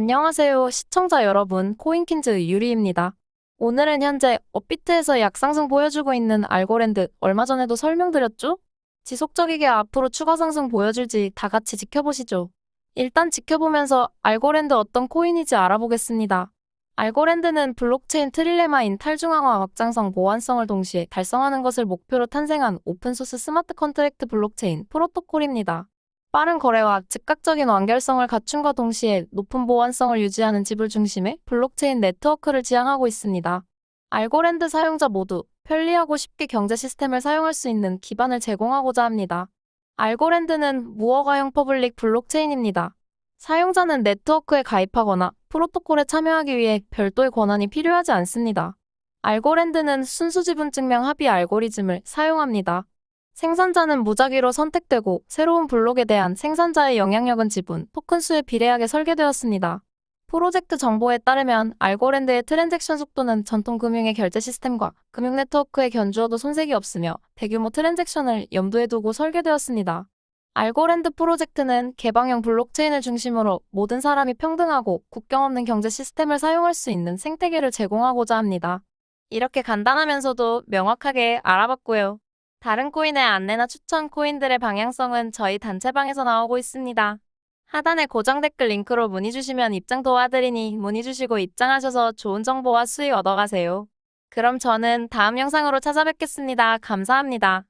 안녕하세요, 시청자 여러분. 코인킨즈 유리입니다. 오늘은 현재 업비트에서 약상승 보여주고 있는 알고랜드 얼마 전에도 설명드렸죠? 지속적이게 앞으로 추가 상승 보여줄지 다 같이 지켜보시죠. 일단 지켜보면서 알고랜드 어떤 코인인지 알아보겠습니다. 알고랜드는 블록체인 트릴레마인 탈중앙화 확장성 보안성을 동시에 달성하는 것을 목표로 탄생한 오픈소스 스마트 컨트랙트 블록체인 프로토콜입니다. 빠른 거래와 즉각적인 완결성을 갖춘과 동시에 높은 보안성을 유지하는 지불 중심의 블록체인 네트워크를 지향하고 있습니다. 알고랜드 사용자 모두 편리하고 쉽게 경제 시스템을 사용할 수 있는 기반을 제공하고자 합니다. 알고랜드는 무허가형 퍼블릭 블록체인입니다. 사용자는 네트워크에 가입하거나 프로토콜에 참여하기 위해 별도의 권한이 필요하지 않습니다. 알고랜드는 순수 지분 증명 합의 알고리즘을 사용합니다. 생산자는 무작위로 선택되고 새로운 블록에 대한 생산자의 영향력은 지분, 토큰 수에 비례하게 설계되었습니다. 프로젝트 정보에 따르면 알고랜드의 트랜잭션 속도는 전통 금융의 결제 시스템과 금융 네트워크에 견주어도 손색이 없으며 대규모 트랜잭션을 염두에 두고 설계되었습니다. 알고랜드 프로젝트는 개방형 블록체인을 중심으로 모든 사람이 평등하고 국경 없는 경제 시스템을 사용할 수 있는 생태계를 제공하고자 합니다. 이렇게 간단하면서도 명확하게 알아봤고요. 다른 코인의 안내나 추천 코인들의 방향성은 저희 단체방에서 나오고 있습니다. 하단에 고정 댓글 링크로 문의 주시면 입장 도와드리니 문의 주시고 입장하셔서 좋은 정보와 수익 얻어가세요. 그럼 저는 다음 영상으로 찾아뵙겠습니다. 감사합니다.